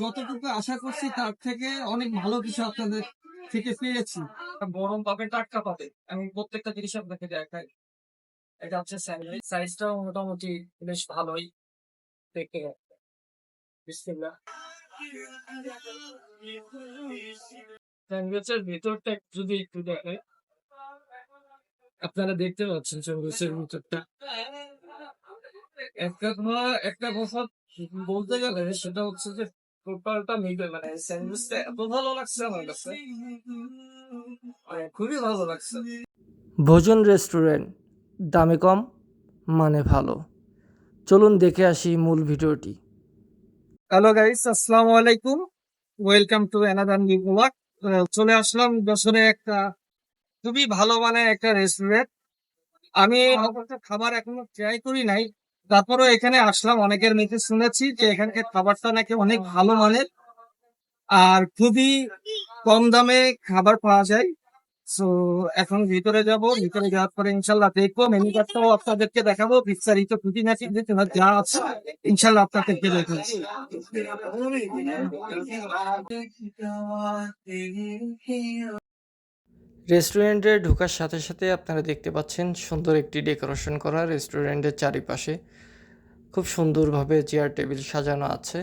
যতটুকু আশা করছি তার থেকে অনেক ভালো কিছু আপনাদের থেকে পেয়েছি। গরম পাবে, টাটকা পাবে। আমি প্রত্যেকটা জিনিস আপনাকে দেখাই এটা হচ্ছে স্যান্ডউইচ সাইজটাও মোটামুটি বেশ ভালোই। দেখতে বিসমিল্লাহ। স্যান্ডউইচের ভিতরটা যদি একটু দেখে আপনারা দেখতে পাচ্ছেন স্যান্ডউইচের ভিতরটা। একটা একটা কথা বলতে গেলে সেটা হচ্ছে যে টোটালটা মিলে মানে স্যান্ডউইচটা এত ভালো লাগছে আমার কাছে। মানে খুবই ভালো লাগছে। ভোজন রেস্টুরেন্ট দামে কম মানে ভালো। চলুন দেখে আসি মূল ভিডিওটি। হ্যালো গাইস আসসালামু আলাইকুম। Welcome to another new blog চলে আসলাম যশোরে একটা খুবই ভালো মানে একটা রেস্টুরেন্ট আমি খাবার এখনও ট্রাই করি নাই তারপরেও এখানে আসলাম। অনেকের মুখে শুনেছি যে এখানকার খাবারটা নাকি অনেক ভালো মানের আর খুবই কম দামে খাবার পাওয়া যায়। সো এখন ভিতরে যাব, ভিতরে যাওয়ার পরে ইনশাল্লাহ দেখব। মেনু কার্ডটাও আপনাদেরকে দেখাবো। বিস্তারিত খুঁটিনাটি যা আছে, ইনশাল্লাহ আপনাদেরকে দেখাবো। রেস্টুরেন্টে ঢোকার সাথে সাথে আপনারা দেখতে পাচ্ছেন সুন্দর একটি ডেকোরেশন করা রেস্টুরেন্টের চারিপাশে। খুব সুন্দরভাবে চেয়ার, টেবিল সাজানো আছে।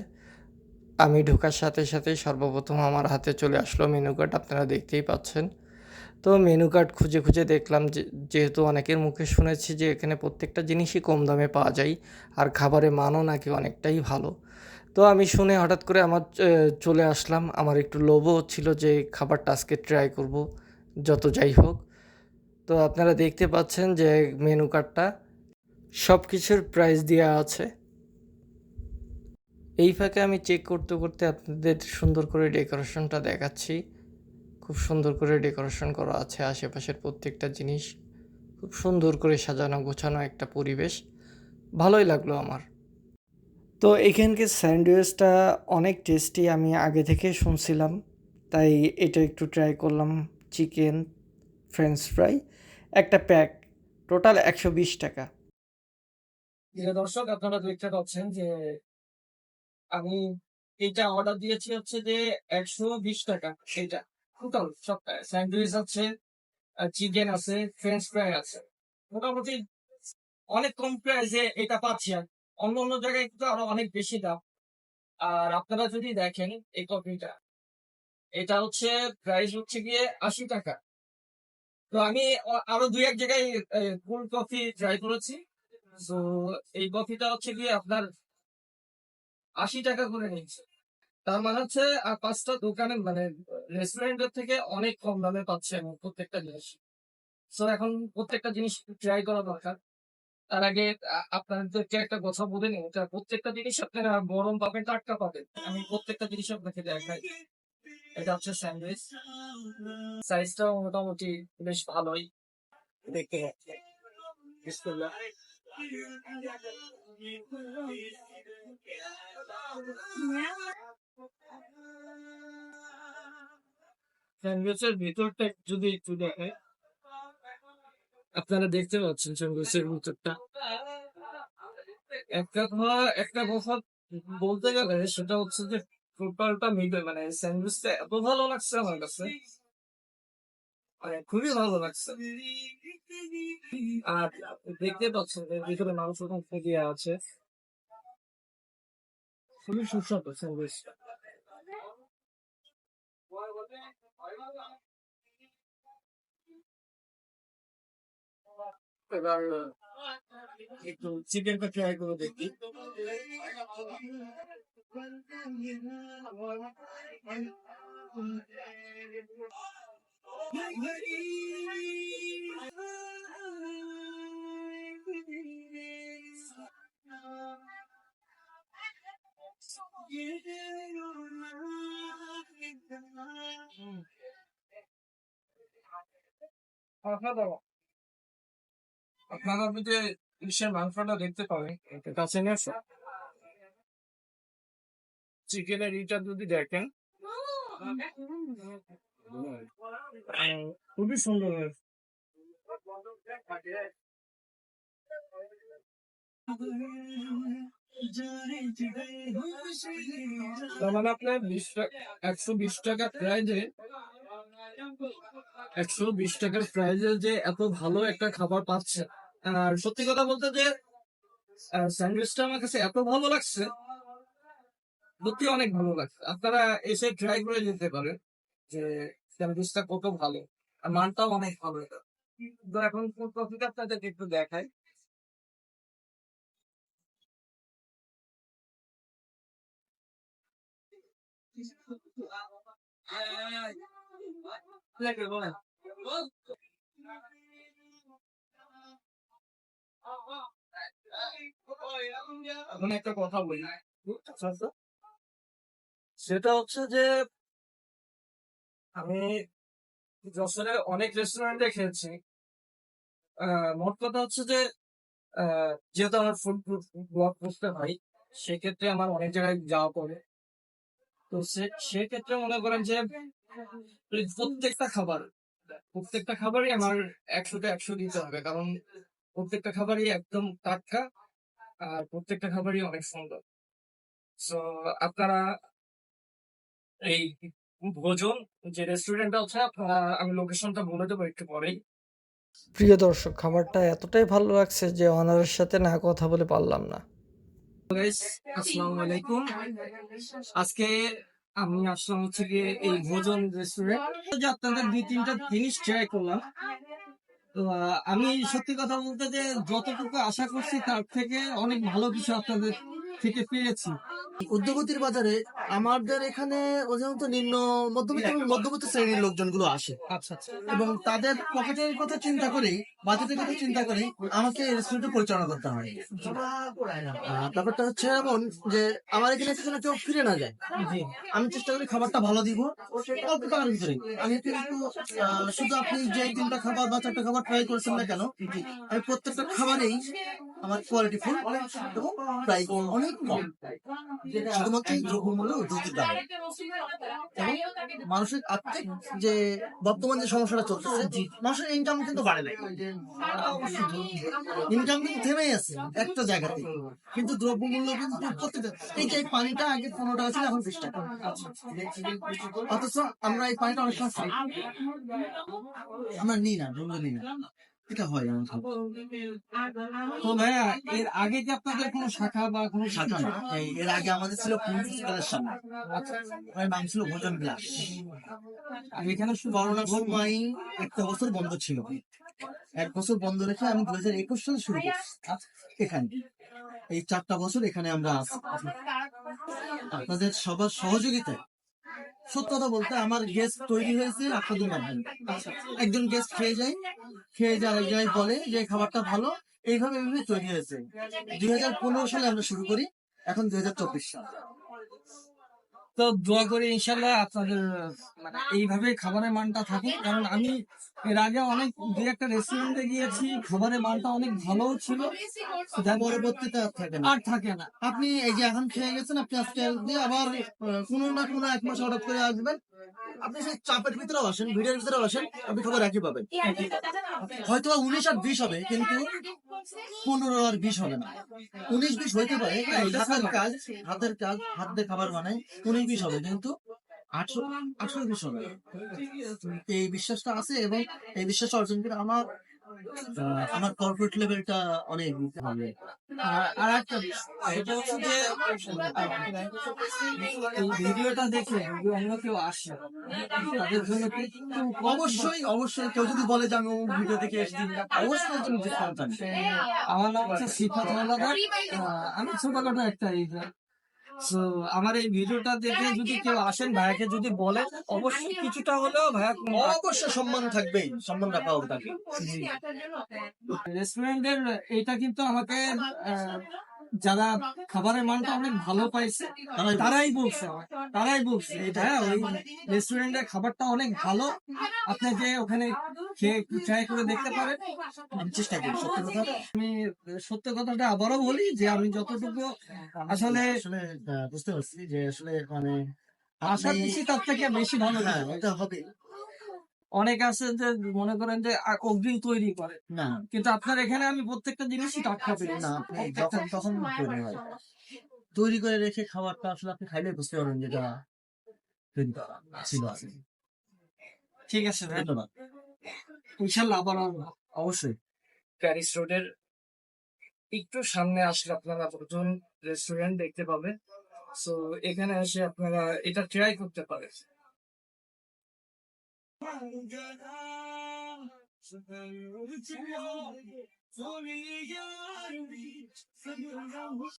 আমি ঢোকার সাথে সাথে সর্বপ্রথম আমার হাতে চলে আসলো মেনু কার্ড, আপনারা দেখতেই পাচ্ছেন। তো মেনু কার্ড খুঁজে খুঁজে দেখলাম যে, যেহেতু অনেকের মুখে শুনেছি যে এখানে প্রত্যেকটা জিনিসই কম দামে পাওয়া যায় আর খাবারের মানও নাকি অনেকটাই ভালো। তো আমি শুনে হঠাৎ করে আমার চলে আসলাম। আমার একটু লোভও ছিল যে খাবারটা আজকে ট্রাই করব। যত যাই হোক। তো আপনারা দেখতে পাচ্ছেন যে মেনু কার্ডটা সব কিছুর প্রাইস দেওয়া আছে। এই ফাঁকে আমি চেক করতে করতে আপনাদের সুন্দর করে ডেকোরেশনটা দেখাচ্ছি। খুব সুন্দর করে ডেকোরেশন করা আছে আশেপাশের প্রত্যেকটা জিনিস। খুব সুন্দর করে সাজানো গোছানো একটা পরিবেশ। ভালোই লাগল আমার। তো এখানকার স্যান্ডউইচটা অনেক টেস্টি আমি আগে থেকে শুনছিলাম। তাই এটা একটু ট্রাই করলাম। চিকেন ফ্রেঞ্চ ফ্রাই, একটা প্যাক, টোটাল একশো বিশ টাকা। দর্শক, আপনারা দেখতে পাচ্ছেন যে আমি এইটা অর্ডার দিয়েছি হচ্ছে যে একশো বিশ টাকা, এইটা। টোটাল সবটা, স্যান্ডউইচ আছে চিকেন আছে, ফ্রেঞ্চ ফ্রাই আছে। মোটামুটি অনেক কম প্রাইসে এটা পাচ্ছি আর অন্য অন্য জায়গায় কিন্তু আরও অনেক বেশি দাম। আর আপনারা যদি দেখেন এই কফিটা এটা হচ্ছে প্রাইস হচ্ছে গিয়ে আশি টাকা। তো আমি আরও দুই এক জায়গায় কোল্ড কফি ট্রাই করেছি। তো এই কফিটা হচ্ছে গিয়ে আপনার আশি টাকা করে নিচ্ছে। তার মানে হচ্ছে আর পাঁচটা দোকানে মানে রেস্টুরেন্টের থেকে অনেক কম দামে পাচ্ছে প্রত্যেকটা জিনিস। তো এখন প্রত্যেকটা জিনিস ট্রাই করা দরকার। তার আগে আপনাদেরকে একটা কথা বলে নিই। প্রত্যেকটা জিনিস আপনারা গরম পাবেন, টাটকা পাবেন। আমি প্রত্যেকটা জিনিস আপনাকে দেখাই। এটা হচ্ছে স্যান্ডউইচ। সাইজটাও মোটামুটি বেশ ভালোই। দেখতে স্যান্ডউইচের ভিতরটা যদি একটু দেখে আপনারা দেখতে পাচ্ছেন স্যান্ডউইচের ভিতরটা। একটা একটা কথা বলতে গেলে সেটা হচ্ছে যে টোটালটা মিলে মানে স্যান্ডউইচটা এত ভালো লাগছে আমার কাছে। মানে খুবই ভালো লাগছে। আর দেখতে পাচ্ছেন ভিতরে মাংস টাংস দেওয়া আছে। খুবই সুস্বাদু স্যান্ডউইচটা এবার, একটু চিকেনটা ট্রাই করে দেখি। অসাধারণ আপনারা আপনি যে ইলিশের মাংসটা দেখতে পাবেন এটা কাছে নিয়ে আসো চিকেনের ইটা যদি দেখেন। খুবই সুন্দর তার মানে আপনার বিশ টাকা, একশো বিশ টাকা প্রাইজে একশো বিশ টাকার প্রাইজে যে এত ভালো একটা খাবার পাচ্ছে আর সত্যি কথা বলতে যে স্যান্ডউইচটা আমার কাছে এত ভালো লাগছে সত্যি অনেক ভালো লাগছে আপনারা এসে ট্রাই করে যেতে পারেন যে স্যান্ডউইচটা কত ভালো আর মানটাও অনেক ভালো এটা তো এখন কফিটা আপনাদেরকে একটু বলেন এখন একটা কথা বলি আচ্ছা, আচ্ছা। সেটা হচ্ছে যে, আমি যশোরে অনেক রেস্টুরেন্টে খেয়েছি। মোট কথা হচ্ছে যে যেহেতু আমার ফুড ব্লগ করতে হয় সেক্ষেত্রে আমার অনেক জায়গায় যাওয়া পড়ে। তো সে- সেক্ষেত্রে মনে করেন যে প্রত্যেকটা খাবার, প্রত্যেকটা খাবারই আমার একশোটা একশো দিতে হবে। কারণ প্রত্যেকটা খাবারই একদম টাটকা, আর প্রত্যেকটা খাবারই অনেক সুন্দর। তো আপনারা এই ভোজন যে রেস্টুরেন্টটা আছে আপনারা আমি লোকেশনটা বলে দেবো একটু পরেই। প্রিয় দর্শক খাবারটা এতটাই ভালো লাগছে যে অনারের সাথে না কথা বলে পারলাম না। আসসালামু আলাইকুম। আজকে আমি আসলাম হচ্ছে গিয়ে এই ভোজন রেস্টুরেন্ট যে আপনাদের দুই তিনটা জিনিস ট্রাই করলাম। তো আমি সত্যি কথা বলতে যে যতটুকু আশা করছি তার থেকে অনেক ভালো কিছু আপনাদের থেকে পেয়েছি। উদ্যোগতির বাজারে আমাদের এখানে অধিকাংশ নিম্ন মধ্যবিত্ত এবং মধ্যবিত্ত শ্রেণির লোকজনগুলো আসে। আচ্ছা আচ্ছা। এবং তাদের পকেটের কথা চিন্তা করে বাজেটের কথা চিন্তা করে আমাকে রেস্টুরেন্ট পরিচালনা করতে হয়। ব্যাপারটা হচ্ছে এমন যে আমার এখানে এসে যেন কেউ ফিরে না যায়। আমি চেষ্টা করি খাবারটা ভালো দিব। অল্প টাকার ভিতরে। আমি কিন্তু শুধু আপনি যে তিনটা খাবার বা চারটা খাবার ট্রাই করেছেন না কেন আমি প্রত্যেকটা খাবারেই আমার কোয়ালিটি ফুল এবং প্রাইস অনেক কম। শুধুমাত্র দ্রব্যমূল্য দামে। মানুষের আর্থিক যে বর্তমান যে সমস্যাটা চলতেছে মানুষের ইনকাম কিন্তু বাড়ে নাই। ইনকাম কিন্তু থেমেই আছে একটা জায়গাতে। কিন্তু দ্রব্যমূল্য কিন্তু প্রত্যেকটা এই যে পানিটা আগে পনেরো টাকা ছিল এখন বিশ টাকা। অথচ আমরা এই পানিটা অনেক সময় আমরা নিই না দ্রব্য নিই না। এটা হয় তো ভাইয়া এর আগে কি আপনাদের কোনো শাখা বা কোনো শাখা না। এর আগে আমাদের ছিল প্রিন্সিপালের সামনে ওই নাম ছিল ভোজন গ্লাস। আর এখানে শুধু করোনার সময় একটা বছর বন্ধ ছিল। এক বছর বন্ধ রেখে আমি দু হাজার একুশ সালে শুরু করছি। এখানে। এই চারটা বছর এখানে আমরা আছি। আপনাদের সবার সহযোগিতায় সত্য কথা বলতে আমার গেস্ট তৈরি হয়েছে আপনাদের মাধ্যমে। একজন গেস্ট খেয়ে যায় খেয়ে যায়, আরেক জায়গায় বলে যে খাবারটা ভালো। এইভাবে এইভাবে তৈরি হয়েছে। দুই হাজার পনেরো সালে আমরা শুরু করি, এখন দুই হাজার চব্বিশ সাল। তো দোয়া করি ইনশাল্লাহ আপনাদের মানে এইভাবে খাবারের মানটা থাকুক কারণ আমি এর আগে অনেক দু একটা রেস্টুরেন্টে গিয়েছি খাবারের মানটা অনেক ভালো ছিল। পরবর্তীতে আর থাকে না। আর থাকে না। আপনি এই যে এখন খেয়ে গেছেন আপনি আজকে দিয়ে আবার কোনো না কোনো এক মাস হঠাৎ করে আসবেন। আপনি সেই চাপের ভিতরেও আসেন ভিড়ের ভিতরেও আসেন আপনি খবর একই পাবেন। হয়তো উনিশ আর বিশ হবে কিন্তু পনেরো আর বিশ হবে না। উনিশ বিশ হইতে পারে হাতের কাজ হাতের কাজ হাত দিয়ে খাবার বানায় উনিশ বিশ হবে, কিন্তু আঠারো আঠারো বিশ হবে। এই বিশ্বাসটা আছে এবং এই বিশ্বাস অর্জন করে আমার আমার কর্পোরেট লেভেলটা অনেক ভালো আর একটা এই ভিডিওটা দেখে অন্য কেউ আসে, তাদের জন্য অবশ্যই অবশ্যই কেউ যদি বলে যে আমি অমুক ভিডিও থেকে এসেছি, অবশ্যই আমার নাম হচ্ছে সিফাত আমি ছোটখাটো একটা ইউজার তো আমার এই ভিডিওটা দেখে যদি কেউ আসেন ভাইয়াকে যদি বলে অবশ্যই কিছুটা হলেও ভাইয়া অবশ্যই সম্মান থাকবেই সম্মান রাখা হবে তাকে। রেস্টুরেন্টের এটা কিন্তু আমাকে আহ, যারা খাবারের মানটা অনেক ভালো পাইছে তারাই বলছে তারাই বলছে এটা হ্যাঁ ওই রেস্টুরেন্টের খাবারটা অনেক ভালো। আপনি যে ওখানে খেয়ে ট্রাই করে দেখতে পারেন। আমি চেষ্টা করি সত্যি কথা। আমি সত্য কথাটা আবারও বলি যে আমি যতটুকু আসলে আসলে বুঝতে পারছি যে আসলে মানে আশা দিচ্ছি তার থেকে বেশি ভালো হ্যাঁ কিছু। এটা হবে। অনেক আছে যে মনে করেন যে অগ্রিম তৈরি করে। না। কিন্তু আপনার এখানে আমি প্রত্যেকটা জিনিসই টাটকা পেয়েছি না যখন তখন তৈরি হয়। তৈরি করে রেখে খাবারটা আসলে আপনি খাইলে বুঝতে পারবেন যেটা তৈরি করা ছিল আগে। ঠিক আছে ধন্যবাদ। ইনশাল্লাহ আবার অবশ্যই। প্যারিস রোডের একটু সামনে আসলে আপনারা প্রথম রেস্টুরেন্ট দেখতে পাবেন। সো এখানে এসে আপনারা এটা ট্রাই করতে পারেন। 放歌它是温柔的酒，左一样的，三秒让。